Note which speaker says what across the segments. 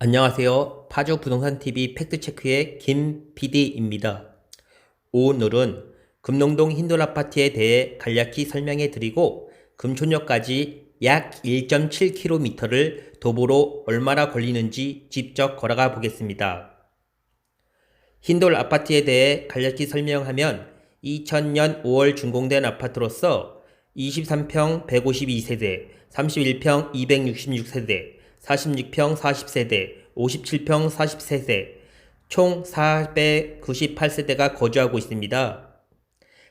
Speaker 1: 안녕하세요. 파주 부동산 TV 팩트체크의 김 PD입니다. 오늘은 금농동 흰돌 아파트에 대해 간략히 설명해 드리고 금촌역까지 약 1.7km를 도보로 얼마나 걸리는지 직접 걸어가 보겠습니다. 흰돌 아파트에 대해 간략히 설명하면 2000년 5월 준공된 아파트로서 23평 152세대, 31평 266세대, 46평 40세대, 57평 43세대, 총 498세대가 거주하고 있습니다.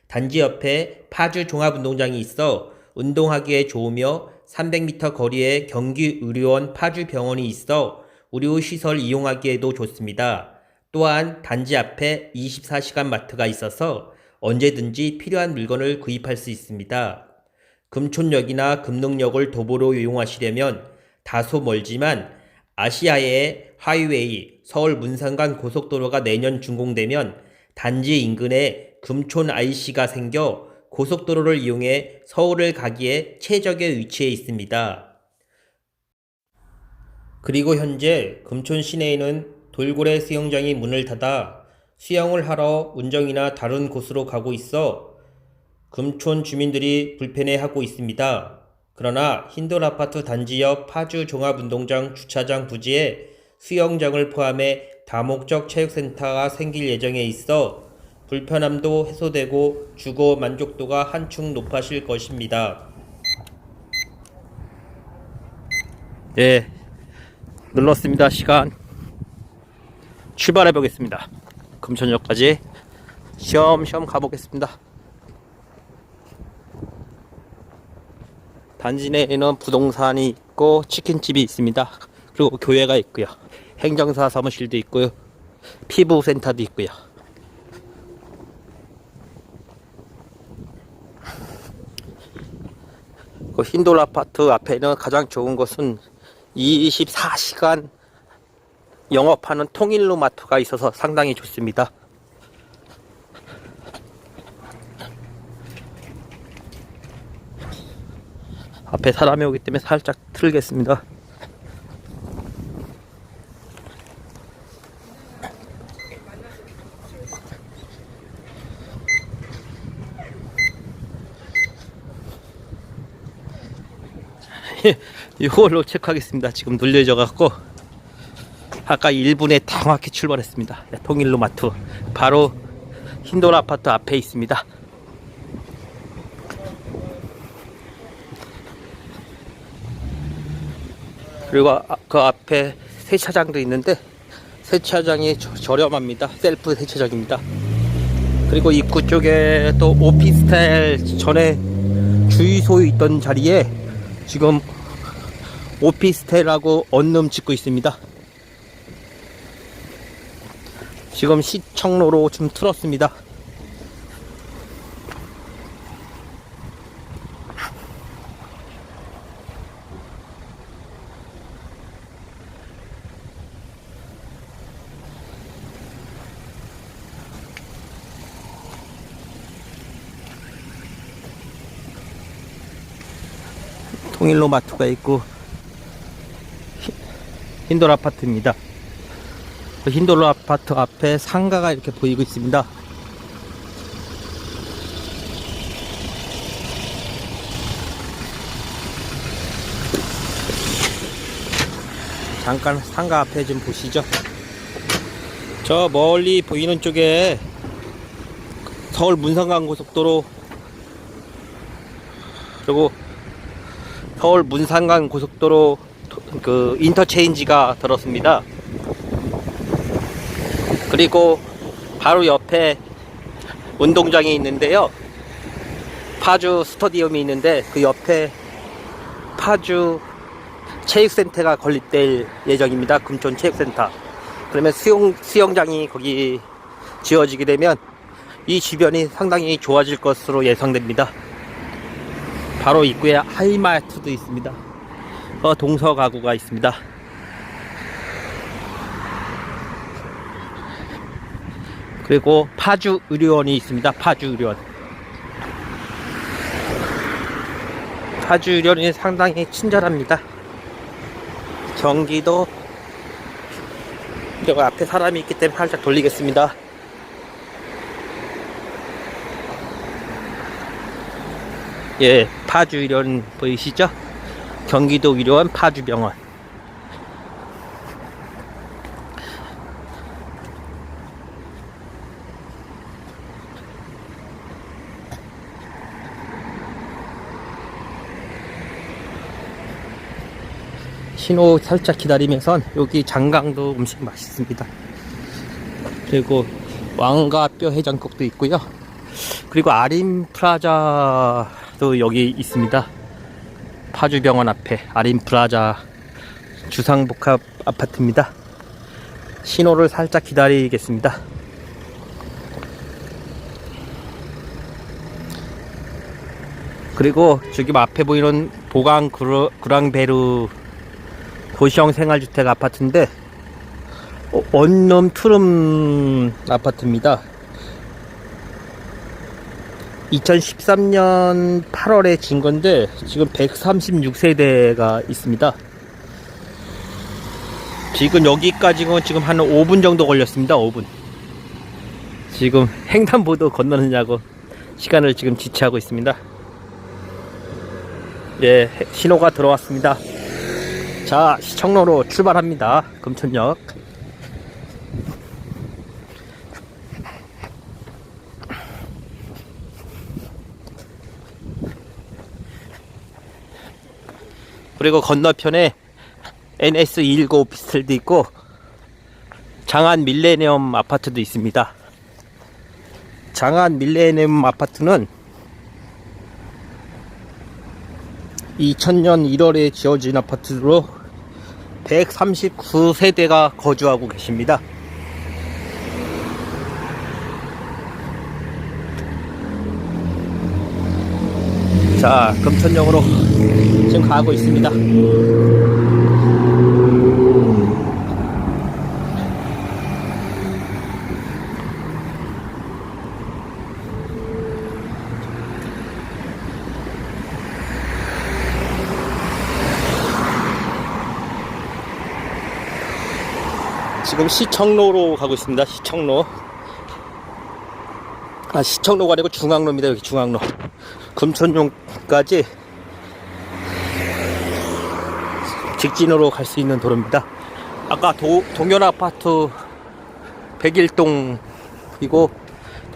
Speaker 1: 단지 옆에 파주 종합운동장이 있어 운동하기에 좋으며 300m 거리에 경기의료원 파주병원이 있어 의료시설 이용하기에도 좋습니다. 또한 단지 앞에 24시간 마트가 있어서 언제든지 필요한 물건을 구입할 수 있습니다. 금촌역이나 금능역을 도보로 이용하시려면 다소 멀지만 아시아의 하이웨이 서울 문산간 고속도로가 내년 준공되면 단지 인근에 금촌 IC가 생겨 고속도로를 이용해 서울을 가기에 최적의 위치에 있습니다. 그리고 현재 금촌 시내에는 돌고래 수영장이 문을 닫아 수영을 하러 운정이나 다른 곳으로 가고 있어 금촌 주민들이 불편해하고 있습니다. 그러나 흰돌 아파트 단지 옆 파주 종합운동장 주차장 부지에 수영장을 포함해 다목적 체육센터가 생길 예정에 있어 불편함도 해소되고 주거 만족도가 한층 높아질 것입니다. 네, 눌렀습니다. 시간 출발해 보겠습니다. 금천역까지 시험 시험 가보겠습니다. 단지 내에는 부동산이 있고 치킨집이 있습니다. 그리고 교회가 있고요. 행정사 사무실도 있고요. 피부센터도 있고요. 그 흰돌 아파트 앞에는 가장 좋은 것은 24시간 영업하는 통일로 마트가 있어서 상당히 좋습니다. 앞에 사람이 오기 때문에 살짝 틀겠습니다. 이걸로 체크하겠습니다. 지금 눌려져 갖고 아까 1분에 정확히 출발했습니다. 네, 통일로 마트 바로 흰돌 아파트 앞에 있습니다. 그리고 아- 그 앞에 세차장도 있는데 세차장이 저- 저렴합니다. 셀프 세차장입니다. 그리고 입구 쪽에 또 오피스텔 전에 주유소에 있던 자리에 지금 오피스텔하고 언룸 짓고 있습니다. 지금 시청로로 좀 틀었습니다. 통일로 마트가 있고 히- 흰돌 아파트입니다. 그 흰돌 아파트 앞에 상가가 이렇게 보이고 있습니다. 잠깐 상가 앞에 좀 보시죠. 저 멀리 보이는 쪽에 서울 문성간 고속도로 그리고 서울 문산간 고속도로 도- 그 인터체인지가 들었습니다. 그리고 바로 옆에 운동장이 있는데요. 파주 스타디움이 있는데 그 옆에 파주 체육센터가 건립될 예정입니다. 금촌 체육센터. 그러면 수영, 수영장이 거기 지어지게 되면 이 주변이 상당히 좋아질 것으로 예상됩니다. 바로 입구에 하이마트도 있습니다. 어, 동서 가구가 있습니다. 그리고 파주 의료원이 있습니다. 파주 의료원. 파주 의료원이 상당히 친절합니다. 경기도 여기 앞에 사람이 있기 때문에 살짝 돌리겠습니다. 예, 파주 의료원 보이시죠? 경기도 의료원 파주병원. 신호 살짝 기다리면서 여기 장강도 음식 맛있습니다. 그리고 왕가뼈 해장국도 있고요. 그리고 아림 프라자 도 여기 있습니다. 파주병원 앞에 아림 프라자 주상복합 아파트입니다. 신호를 살짝 기다리겠습니다. 그리고 저기 앞에 보이는 보강 그루- 그랑베르 도시형 생활주택 아파트인데 어, 원룸 투룸 아파트입니다. 2013년 8월에 진 건데 지금 136세대가 있습니다. 지금 여기까지는 지금 한 5분 정도 걸렸습니다. 5분. 지금 횡단보도 건너느냐고 시간을 지금 지체하고 있습니다. 예, 신호가 들어왔습니다. 자, 시청로로 출발합니다. 금천역. 그리고 건너편에 NS219 오피스텔도 있고 장안 밀레니엄 아파트도 있습니다. 장안 밀레니엄 아파트는 2000년 1월에 지어진 아파트로 139세대가 거주하고 계십니다. 자, 금천역으로 지금 가고 있습니다. 지금 시청로로 가고 있습니다. 시청로. 아, 시청로가 아니고 중앙로입니다. 여기 중앙로. 금천용까지 직진으로 갈 수 있는 도로입니다. 아까 도, 동현 아파트 101동이고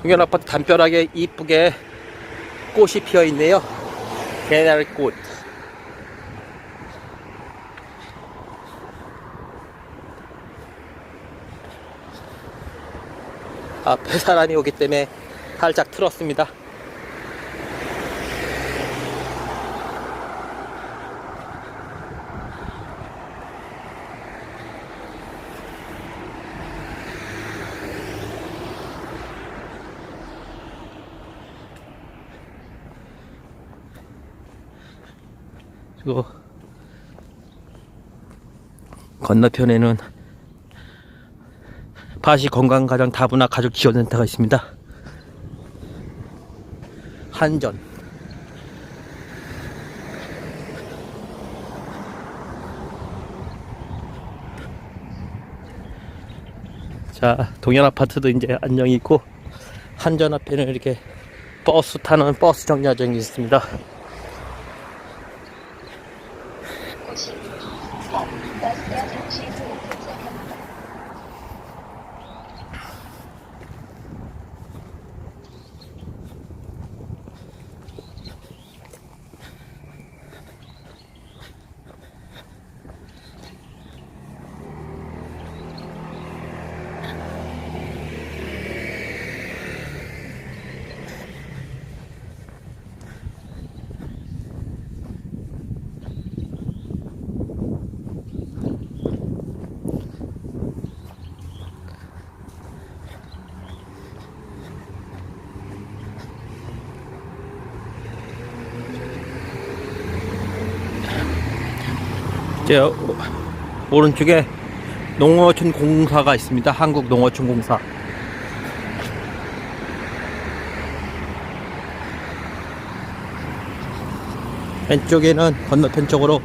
Speaker 1: 동현 아파트 담벼락에 이쁘게 꽃이 피어 있네요. 개나리꽃. 앞에 사람이 오기 때문에 살짝 틀었습니다. 그리고 건너편에는 파시 건강가정 다문화 가족 지원센터가 있습니다. 한전. 자, 동현 아파트도 이제 안녕히 있고, 한전 앞에는 이렇게 버스 타는 버스 정류장이 있습니다. 제 어, 오른쪽에 농어촌 공사가 있습니다. 한국 농어촌 공사. 왼쪽에는 건너편 쪽으로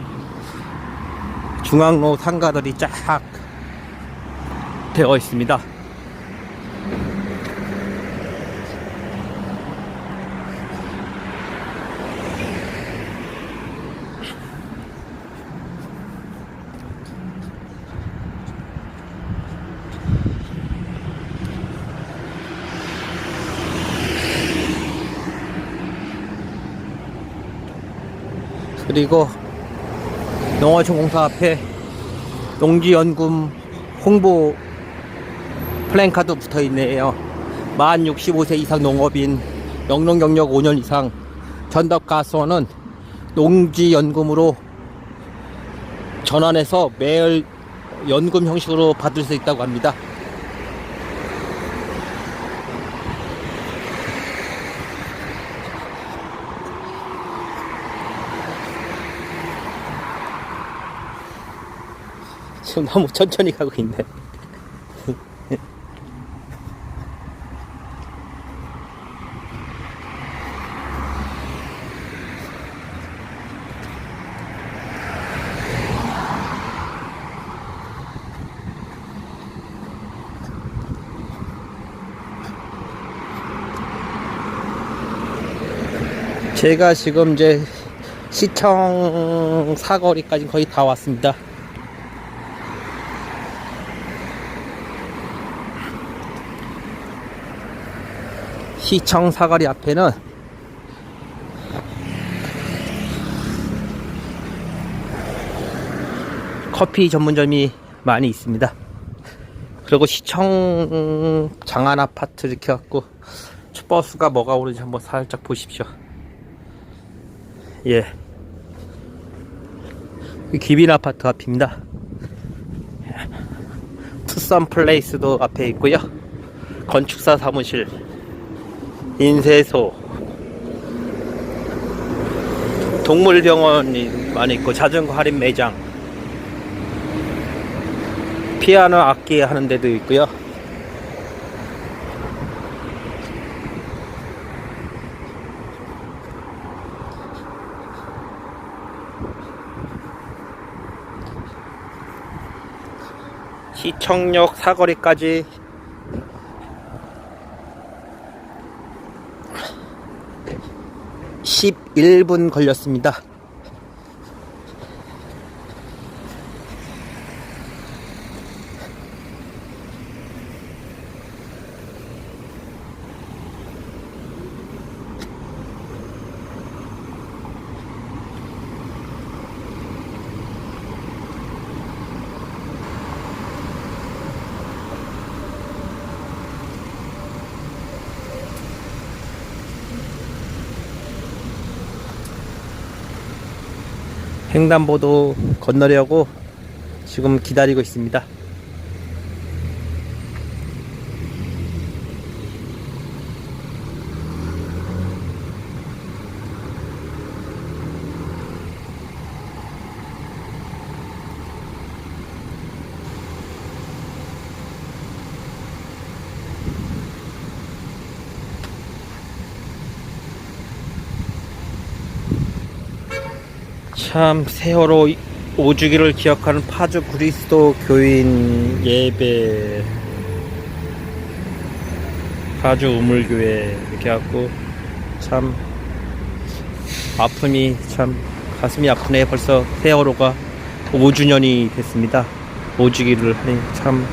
Speaker 1: 중앙로 상가들이 쫙 되어 있습니다. 그리고 농어촌공사 앞에 농지연금 홍보 플랜카드 붙어 있네요. 만 65세 이상 농업인 영농 경력 5년 이상 전덕 가수원은 농지연금으로 전환해서 매월 연금 형식으로 받을 수 있다고 합니다. 지금 너무 천천히 가고 있네. 제가 지금 이제 시청 사거리까지 거의 다 왔습니다. 시청 사거리 앞에는 커피 전문점이 많이 있습니다. 그리고 시청 장안 아파트 이렇게 갖고 버스가 뭐가 오는지 한번 살짝 보십시오. 예. 이 기빈 아파트 앞입니다. 투썸 플레이스도 앞에 있고요. 건축사 사무실, 인쇄소, 동물병원이 많이 있고 자전거 할인 매장, 피아노 악기 하는 데도 있고요. 시청역 사거리까지 (11분) 걸렸습니다 횡단보도 건너려고 지금 기다리고 있습니다. 참 세월호 오주기를 기억하는 파주 그리스도 교인 예배. 파주 우물교회 이렇게 갖고 참 아픔이 참 가슴이 아프네. 벌써 세월호가 5주년이 됐습니다. 오주기를 하니 참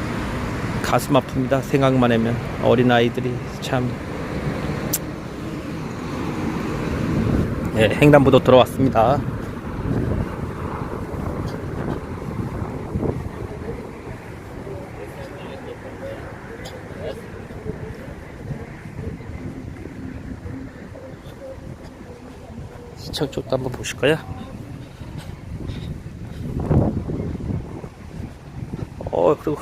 Speaker 1: 가슴 아픕니다. 생각만 하면 어린 아이들이 참. 예, 횡단보도 들어왔습니다. 시청 쪽도 한번 보실까요? 어, 그리고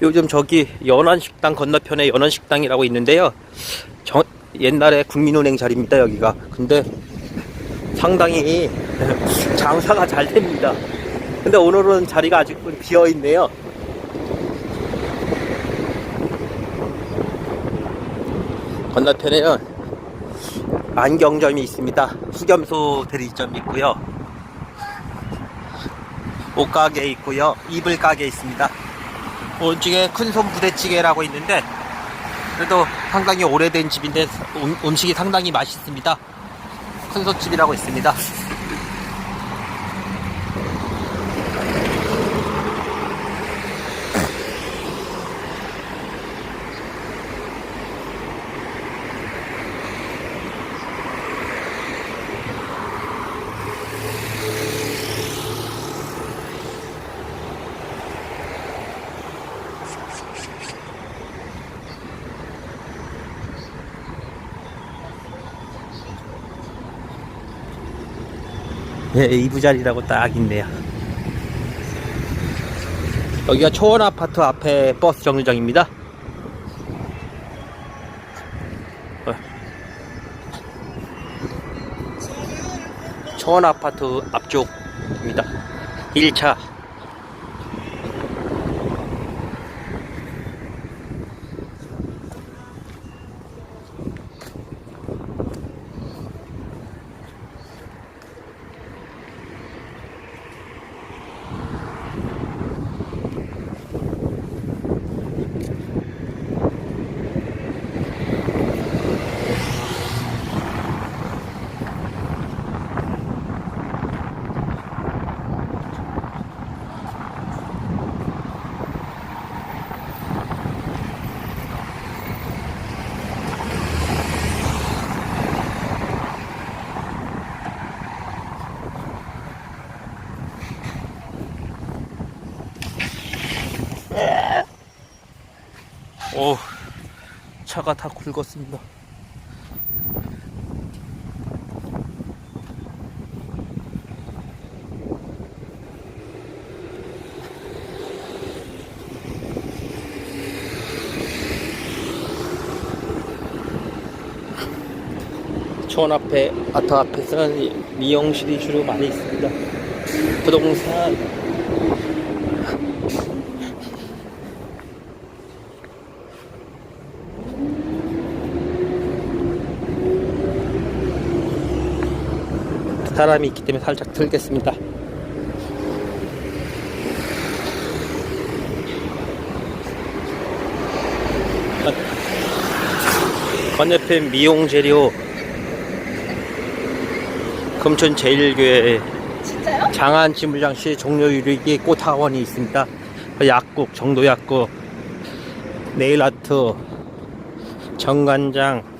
Speaker 1: 요즘 저기 연안식당 건너편에 연안식당이라고 있는데요. 저, 옛날에 국민은행 자리입니다, 여기가. 근데 상당히 장사가 잘 됩니다. 근데 오늘은 자리가 아직 비어 있네요. 건너편에는 안경점이 있습니다. 수겸소 대리점이 있고요. 옷가게 있고요. 이불 가게 있습니다. 오지게 큰손 부대찌개라고 있는데 그래도 상당히 오래된 집인데 음, 음식이 상당히 맛있습니다. 큰손집이라고 있습니다. 네, 이부자리라고 딱 있네요. 여기가 초원 아파트 앞에 버스 정류장입니다. 어. 초원 아파트 앞쪽입니다. 1차. 오, 차가 다 굵었습니다. 초원 앞에 아트 앞에서는 미용실이 주로 많이 있습니다. 부동산 사람이 있기 때문에 살짝 들겠습니다. 건너편 미용 재료 금천 제일교회
Speaker 2: 진짜요?
Speaker 1: 장안지 물장 시 종료 유리기 꽃학원이 있습니다. 약국, 정도 약국, 네일 아트, 정관장,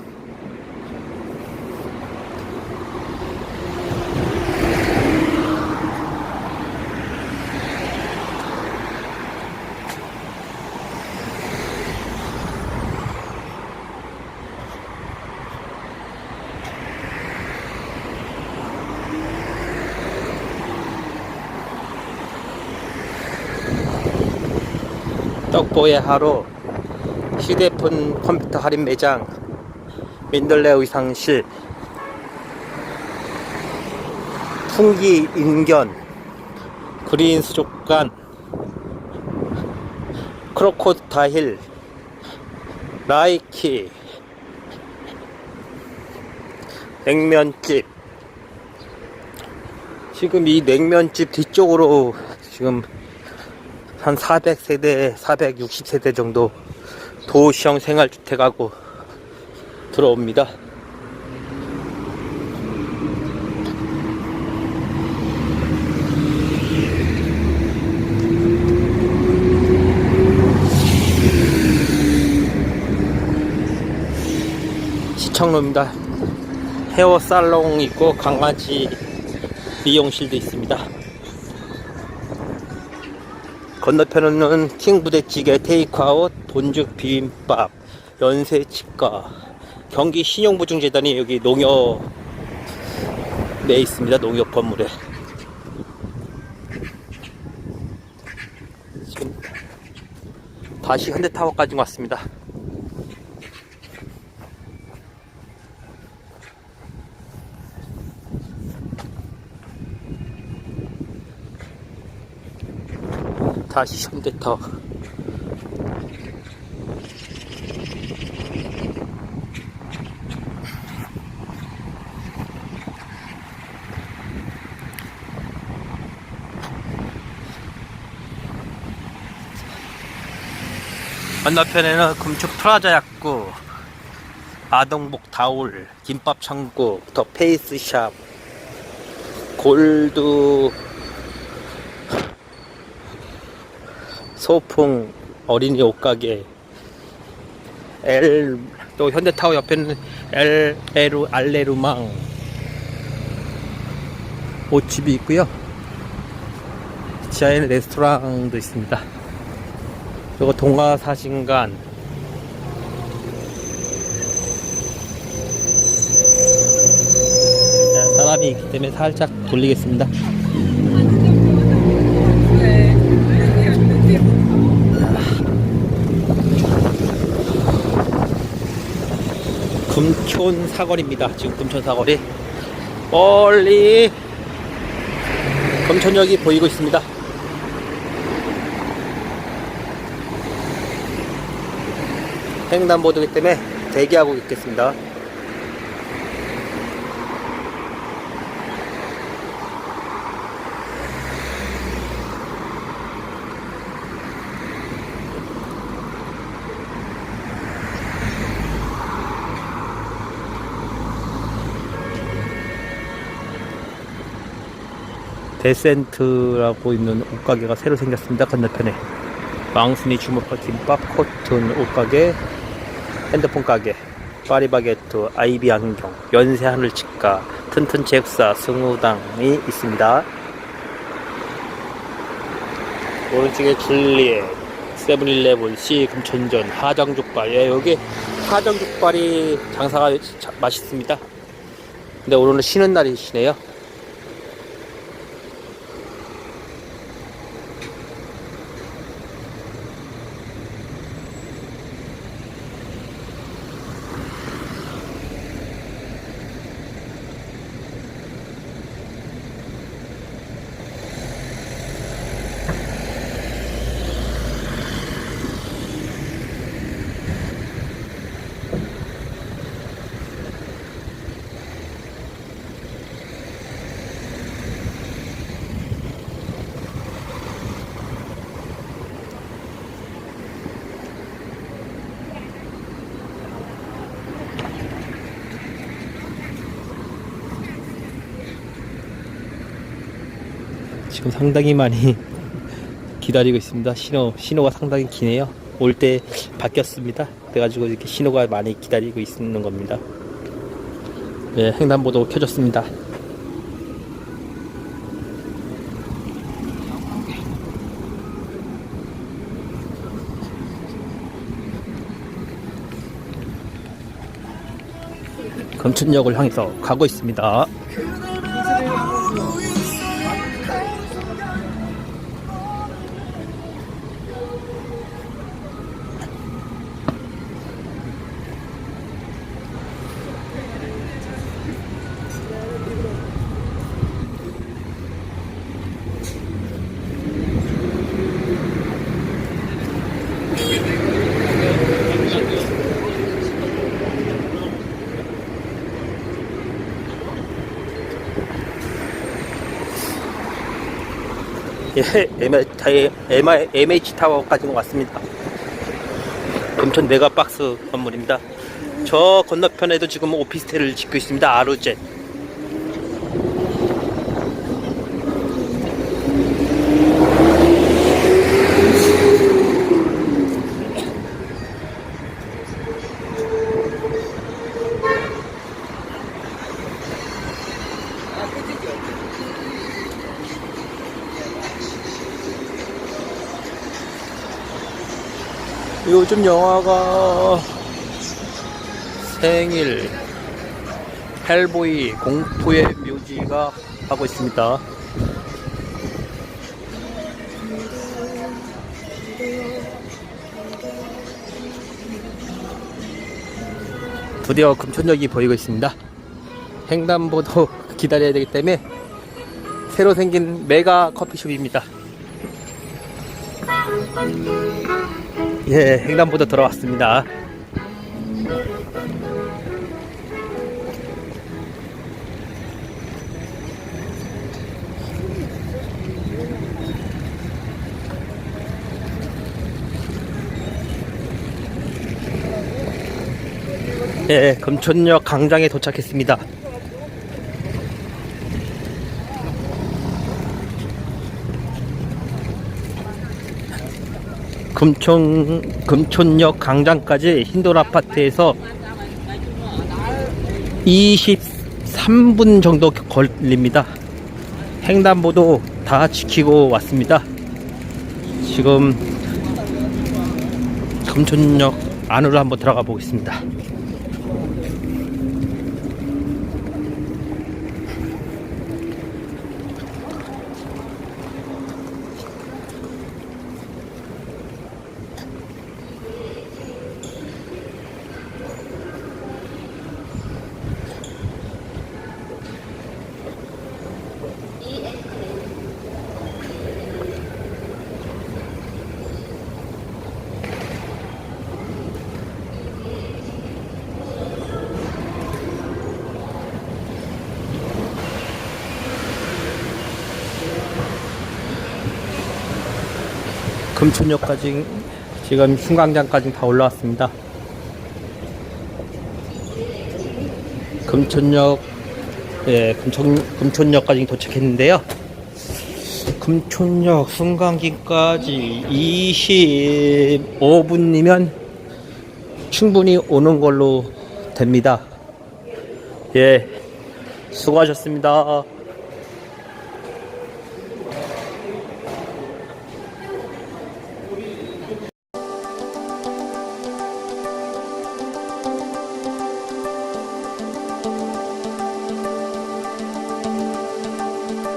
Speaker 1: 떡보의 하루, 휴대폰 컴퓨터 할인 매장, 민들레 의상실, 풍기 인견, 그린 수족관, 크로코다힐, 라이키, 냉면집. 지금 이 냉면집 뒤쪽으로 지금 한 400세대, 460세대 정도 도시형 생활주택하고 들어옵니다. 시청로입니다. 헤어 살롱 있고 강아지 미용실도 있습니다. 건너편에는 킹 부대찌개 테이크아웃, 본죽 비빔밥, 연세 치과, 경기 신용보증재단이 여기 농협 내 있습니다. 농협 건물에. 지금 다시 현대타워까지 왔습니다. 다시 현대타워. 건너편에는 금축 프라자 약구, 아동복 다울, 김밥 창고, 더 페이스샵, 골드, 소풍, 어린이 옷가게, 엘, 또 현대타워 옆에는 엘, 에루, 알레루망, 옷집이 있고요. 지하에는 레스토랑도 있습니다. 동화사진관. 자, 사람이 있기 때문에 살짝 돌리겠습니다. 금촌 사거리입니다. 지금 금촌 사거리. 멀리 금천역이 보이고 있습니다. 횡단보도기 때문에 대기하고 있겠습니다. 데센트라고 있는 옷가게가 새로 생겼습니다. 건너편에. 망순이 주먹밥 김밥 코튼 옷가게 핸드폰 가게 파리바게트 아이비 안경 연세 하늘 치과 튼튼 제육사 승우당이 있습니다 오른쪽에 줄리엣 세븐일레븐 C 금천전 하정족발 예 여기 하정족발이 장사가 자- 맛있습니다 근데 오늘은 쉬는 날이시네요 지금 상당히 많이 기다리고 있습니다. 신호, 신호가 상당히 기네요. 올 때 바뀌었습니다. 그래가지고 이렇게 신호가 많이 기다리고 있는 겁니다. 네, 횡단보도 켜졌습니다. 검춘역을 향해서 가고 있습니다. 예, MH, MH 타워까지 왔습니다. 금천 메가박스 건물입니다. 저 건너편에도 지금 오피스텔을 짓고 있습니다. 아루제. 요즘 영화가 생일, 헬보이, 공포의 묘지가 하고 있습니다. 드디어 금천역이 보이고 있습니다. 횡단보도 기다려야 되기 때문에 새로 생긴 메가 커피숍입니다. 예, 횡단보도 들어왔습니다. 예, 예 금촌역 강장에 도착했습니다. 금촌 금촌역 광장까지 흰돌 아파트에서 23분 정도 걸립니다. 횡단보도 다 지키고 왔습니다. 지금 금촌역 안으로 한번 들어가 보겠습니다. 금촌역까지 지금 승강장까지 다 올라왔습니다. 금촌역 예, 금촌 금촌역까지 도착했는데요. 금촌역 승강기까지 25분이면 충분히 오는 걸로 됩니다. 예, 수고하셨습니다.